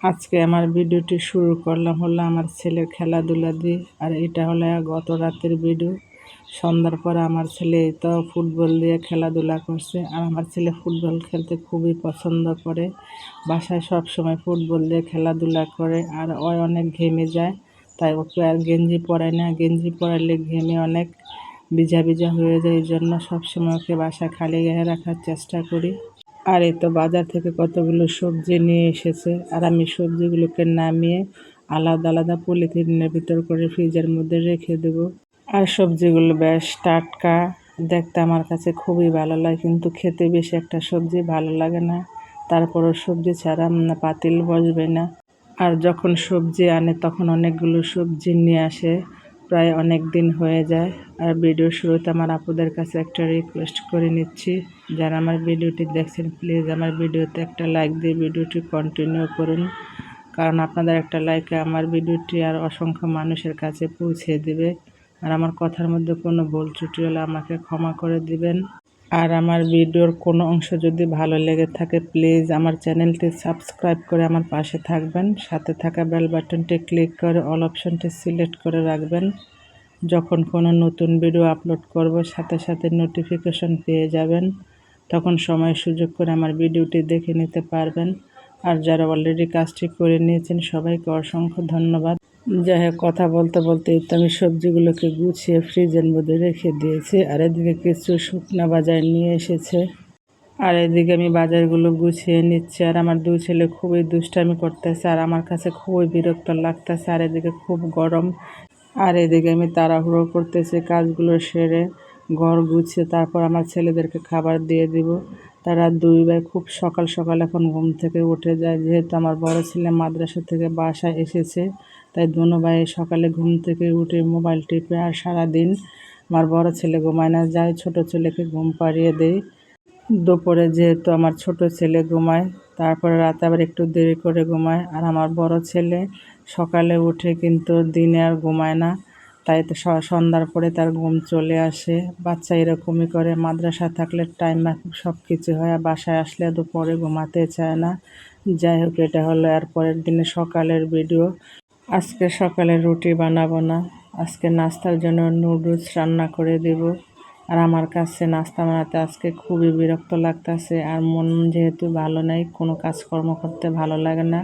আজকে আমার ভিডিওটি শুরু করলাম হলো আমার ছেলের খেলাধুলা দিয়ে, আর এটা হলো গত রাতের ভিডিও। সন্ধ্যার পরে আমার ছেলে তো ফুটবল দিয়ে খেলাধুলা করছে, আর আমার ছেলে ফুটবল খেলতে খুবই পছন্দ করে। বাসায় সব সময় ফুটবল দিয়ে খেলাধুলা করে, আর ওই অনেক ঘেমে যায়, তাই ওকে আর গেঞ্জি পরায় না। গেঞ্জি পরাইলে ঘেমে অনেক ভিজা ভিজা হয়ে যায়, এই জন্য সবসময় ওকে বাসা খালি গায়ে রাখার চেষ্টা করি। আর এই তো বাজার থেকে কতগুলো সবজি নিয়ে এসেছে? আর আমি সবজিগুলোকে নামিয়ে আলাদা আলাদা পলিথিনের ভিতর করে ফ্রিজের মধ্যে রেখে দেবো। আর সবজিগুলো বেশ টাটকা। দেখতে আমার কাছে খুবই ভালো লাগে, কিন্তু খেতে বেশি একটা সবজি ভালো লাগে না। তারপরও সবজি ছাড়া পাতিল বসবে না। আর যখন সবজি আনে, তখন অনেকগুলো সবজি নিয়ে আসে। প্রায় অনেক দিন হয়ে যায়। আর ভিডিও শুরুতে আমার আপুদের কাছে একটা রিকোয়েস্ট করে নিচ্ছি। যারা আমার ভিডিওটি দেখছেন প্লিজ আমার ভিডিওতে একটা লাইক দিয়ে ভিডিওটি কন্টিনিউ করুন। কারণ আপনাদের একটা লাইকে আমার ভিডিওটি আর অসংখ্য মানুষের কাছে পৌঁছে দেবে। আর আমার কথার মধ্যে কোনো ভুল ত্রুটি হলে আমাকে ক্ষমা করে দিবেন। আর আমার ভিডিওর কোনো অংশ যদি ভালো লেগে থাকে প্লিজ আমার চ্যানেলটি সাবস্ক্রাইব করে আমার পাশে থাকবেন। সাথে থাকা বেল বাটনটি ক্লিক করে অল অপশনটি সিলেক্ট করে রাখবেন। যখন কোনো নতুন ভিডিও আপলোড করব, সাথে সাথে নোটিফিকেশন পেয়ে যাবেন। তখন সময় সুযোগ করে আমার ভিডিওটি দেখে নিতে পারবেন। আর যারা অলরেডি কাজটি করে নিয়েছেন, সবাইকে অসংখ্য ধন্যবাদ। যাই হোক, কথা বলতে বলতে তো আমি সবজিগুলোকে গুছিয়ে ফ্রিজের মধ্যে রেখে দিয়েছি। আর এদিকে কিছু শুকনা বাজার নিয়ে এসেছে। আর এদিকে আমি বাজারগুলো গুছিয়ে নিচ্ছি। আর আমার দুই ছেলে খুবই দুষ্টামি করতেছে, আর আমার কাছে খুবই বিরক্ত লাগতেছে। আর এদিকে খুব গরম। আর এদিকে আমি তাড়াহুড়ো করতেছি, কাজগুলো সেরে ঘর গুছিয়ে তারপর আমার ছেলেদেরকে খাবার দিয়ে দিব। তারা দুই ভাই খুব সকাল সকাল এখন ঘুম থেকে উঠে যায়। যেহেতু আমার বড় ছেলে মাদ্রাসা থেকে বাসায় এসেছে, তাই দুনো ভাই সকালে ঘুম থেকে উঠে মোবাইল টিপে আর সারাদিন আমার বড় ছেলে ঘুমায় না। যায় ছোট ছেলেকে ঘুম পাড়িয়ে দেয় দুপুরে যেহেতু আমার ছোট ছেলে ঘুমায়, তারপরে রাতে আবার একটু দেরি করে ঘুমায়। আর আমার বড় ছেলে সকালে উঠে কিন্তু দিনে আর ঘুমায় না। তাই তো সন্ধ্যার পরে তার ঘুম চলে আসে। বাচ্চা এরকমই করে। মাদ্রাসা থাকলে টাইম সব কিছু হয় আর বাসায় আসলে দুপুরে ঘুমাতে চায় না। যাই হোক, এটা হলো আর পরের দিনে সকালের ভিডিও আজকে সকালে রুটি বানাবো না। আজকে নাস্তার জন্য নুডলস রান্না করে দেব। আর আমার কাছে নাস্তা বানাতে আজকে খুবই বিরক্ত লাগতেছে। আর মন যেহেতু ভালো নেই, কোনো কাজকর্ম করতে ভালো লাগে না।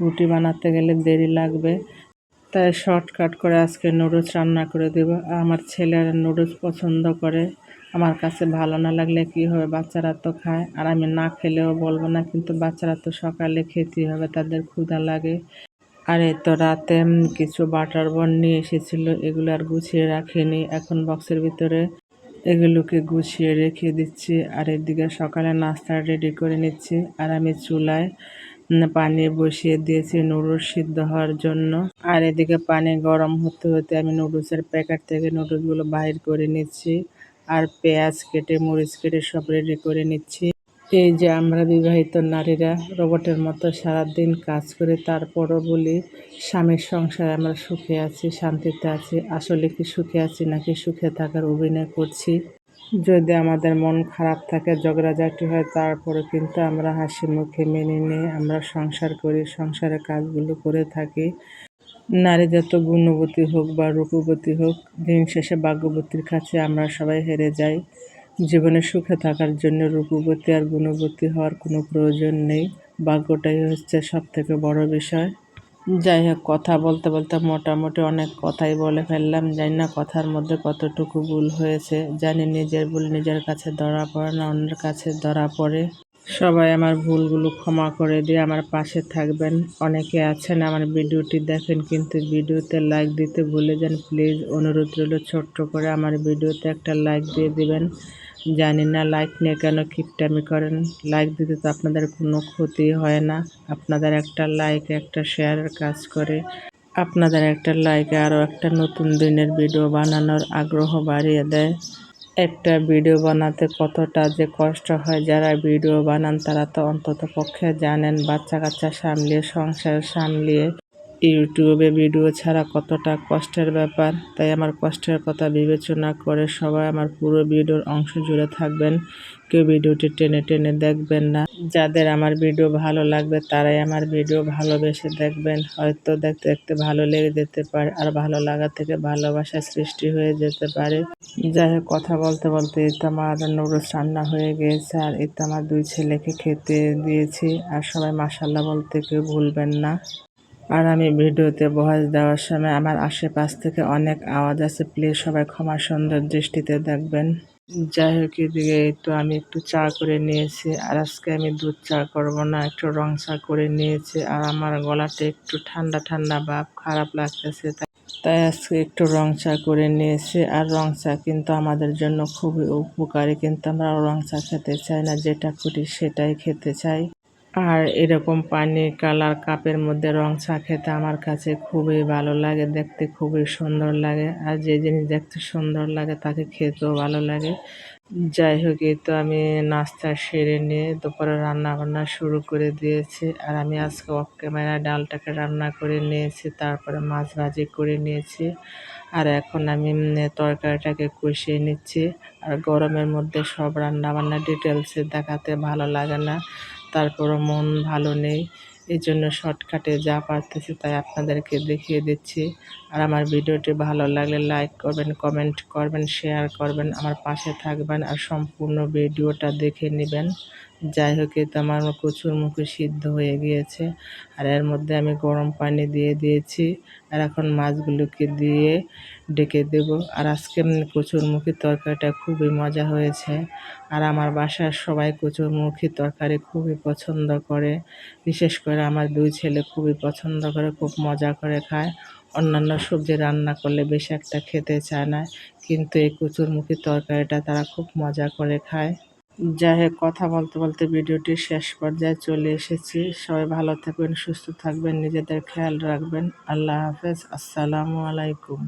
রুটি বানাতে গেলে দেরি লাগবে। তাই শর্টকাট করে আজকে নুডলস রান্না করে দেব। আমার ছেলেরা নুডলস পছন্দ করে। আমার কাছে ভালো না লাগলে কি হবে? বাচ্চারা তো খায়। আর আমি না খেলেও বলব না, কিন্তু বাচ্চারা তো সকালে খেতেই হবে, তাদের ক্ষুধা লাগে। আর এই তো রাতে কিছু বাটার বন নিয়ে এসেছিল, এগুলো আর গুছিয়ে রাখিনি। এখন বক্সের ভিতরে এগুলোকে গুছিয়ে রেখে দিচ্ছি। আর এদিকে সকালে নাস্তা রেডি করে নিচ্ছি। আর আমি চুলায় পানি বসিয়ে দিয়েছি নুডলস সিদ্ধ হওয়ার জন্য। আর এদিকে পানি গরম হতে হতে আমি নুডলসের প্যাকেট থেকে নুডলসগুলো বাহির করে নিচ্ছি আর পেঁয়াজ কেটে, মরিচ কেটে সব রেডি করে নিচ্ছি। এই যে আমরা বিবাহিত নারীরা, রোবটের মতো সারাদিন কাজ করে তারপরও বলি, স্বামীর সংসারে আমরা সুখে আছি, শান্তিতে আছি। আসলে কি সুখে আছি নাকি সুখে থাকার অভিনয় করছি? যদি আমাদের মন খারাপ থাকে, ঝগড়াঝাটি হয়, তারপরে কিন্তু আমরা হাসি মুখে মেনে নিয়ে আমরা সংসার করি সংসারের কাজগুলো করে থাকি। নারী যত গুণবতী হোক বা রূপবতী হোক, দিন শেষে ভাগ্যবতীর কাছে আমরা সবাই হেরে যাই। জীবনে সুখে থাকার জন্য রূপবতী আর গুণবতী হওয়ার কোনো প্রয়োজন নেই। ভাগ্যটাই হচ্ছে সব থেকে বড় বিষয়। যাই হোক, কথা বলতে বলতে মোটামুটি অনেক কথাই বলে ফেললাম। জানি না কথার মধ্যে কতটুকু ভুল হয়েছে। জানি নিজের ভুল নিজের কাছে ধরা পড়ে না, অন্যের কাছে ধরা পড়ে। সবাই আমার ভুলগুলো ক্ষমা করে দিয়ে আমার পাশে থাকবেন। অনেকে আছেন আমার ভিডিওটি দেখেন, কিন্তু ভিডিওতে লাইক দিতে ভুলে যান। প্লিজ অনুরোধ রইল ছোট্ট করে আমার ভিডিওতে একটা লাইক দিয়ে দিবেন। জানি না লাইক নিয়ে কেন কিপটামি করেন? লাইক দিতে তো আপনাদের কোনো ক্ষতি হয় না। আপনাদের একটা লাইক একটা শেয়ারের কাজ করে। আপনাদের একটা লাইকে আরও একটা নতুন দিনের ভিডিও বানানোর আগ্রহ বাড়িয়ে দেয়। একটা ভিডিও বানাতে কতটা যে কষ্ট হয়, যারা ভিডিও বানান তারা তো অন্তত পক্ষে জানেন বাচ্চা কাচ্চা সামলিয়ে, সংসার সামলিয়ে ইউটিউবে ভিডিও ছাড়া কতটা কষ্টের ব্যাপার, তাই আমার কষ্টের কথা বিবেচনা করে সবাই আমার পুরো ভিডিওর অংশ জুড়ে থাকবেন। কেউ ভিডিওটি টেনে টেনে দেখবেন না। যাদের আমার ভিডিও ভালো লাগবে তারাই আমার ভিডিও ভালোবেসে দেখবেন। হয়তো দেখতে দেখতে ভালো লেগে যেতে পারে আর ভালো লাগা থেকে ভালোবাসা সৃষ্টি হয়ে যেতে পারে। যাই হোক, কথা বলতে বলতে ইতামার নুডলস রান্না হয়ে গিয়েছে আর ইতামার দুই ছেলেকে খেতে দিয়েছি। আর সবাই মাসাল্লাহ বলতে কেউ ভুলবেন না। আর আমি ভিডিওতে ভয়েস দেওয়ার সময় আমার আশেপাশ থেকে অনেক আওয়াজ আছে। প্লিজ সবাই ক্ষমা সুন্দর দৃষ্টিতে দেখবেন। যাই হোক, এদিকে একটু আমি একটু চা করে নিয়েছি। আর আজকে আমি দুধ চা করব না, একটু রং চা করে নিয়েছি। আর আমার গলাটা একটু ঠান্ডা ঠান্ডা ভাব, খারাপ লাগতেছে। তাই আজকে একটু রং চা করে নিয়েছি। আর রং চা কিন্তু আমাদের জন্য খুবই উপকারী। কিন্তু আমরা রং চা খেতে চাই না, যেটা করি সেটাই খেতে চাই। আর এরকম পানি কালার কাপের মধ্যে রং চা খেতে আমার কাছে খুবই ভালো লাগে, দেখতে খুবই সুন্দর লাগে। আর যে জিনিস দেখতে সুন্দর লাগে তাকে খেতেও ভালো লাগে। যাই হোক, এই তো আমি নাস্তা সেরে নিয়ে দুপুরে রান্না বান্না শুরু করে দিয়েছি। আর আমি আজকে অফ ক্যামেরা ডালটাকে রান্না করে নিয়েছি, তারপরে মাছ ভাজি করে নিয়েছি। আর এখন আমি তরকারিটাকে কষিয়ে নিচ্ছি। আর গরমের মধ্যে সব রান্না বান্না ডিটেলসে দেখাতে ভালো লাগে না। তারপরও মন ভালো নেই। এই জন্য শর্টকাটে যা পারতেছি তাই আপনাদেরকে দেখিয়ে দিচ্ছি। আর আমার ভিডিওটি ভালো লাগলে লাইক করবেন কমেন্ট করবেন শেয়ার করবেন, আমার পাশে থাকবেন আর সম্পূর্ণ ভিডিওটা দেখে নেবেন। যাই হোক, এতে আমার কচুর মুখে সিদ্ধ হয়ে গিয়েছে আর এর মধ্যে আমি গরম পানি দিয়ে দিয়েছি আর এখন মাছগুলোকে দিয়ে ডেকে দেব। আর আজকে কচুরমুখী তরকারিটা খুবই মজা হয়েছে আর আমার বাসার সবাই কচুরমুখী তরকারি খুবই পছন্দ করে। বিশেষ করে আমার দুই ছেলে খুবই পছন্দ করে, খুব মজা করে খায়। অন্যান্য সবজি রান্না করলে বেশি একটা খেতে চায় না, কিন্তু এই কচুরমুখী তরকারিটা তারা খুব মজা করে খায়। যাই হোক, কথা বলতে বলতে ভিডিওটি শেষ পর্যায়ে চলে এসেছি। সবাই ভালো থাকবেন, সুস্থ থাকবেন, নিজেদের খেয়াল রাখবেন। আল্লাহ হাফেজ, আসসালামু আলাইকুম।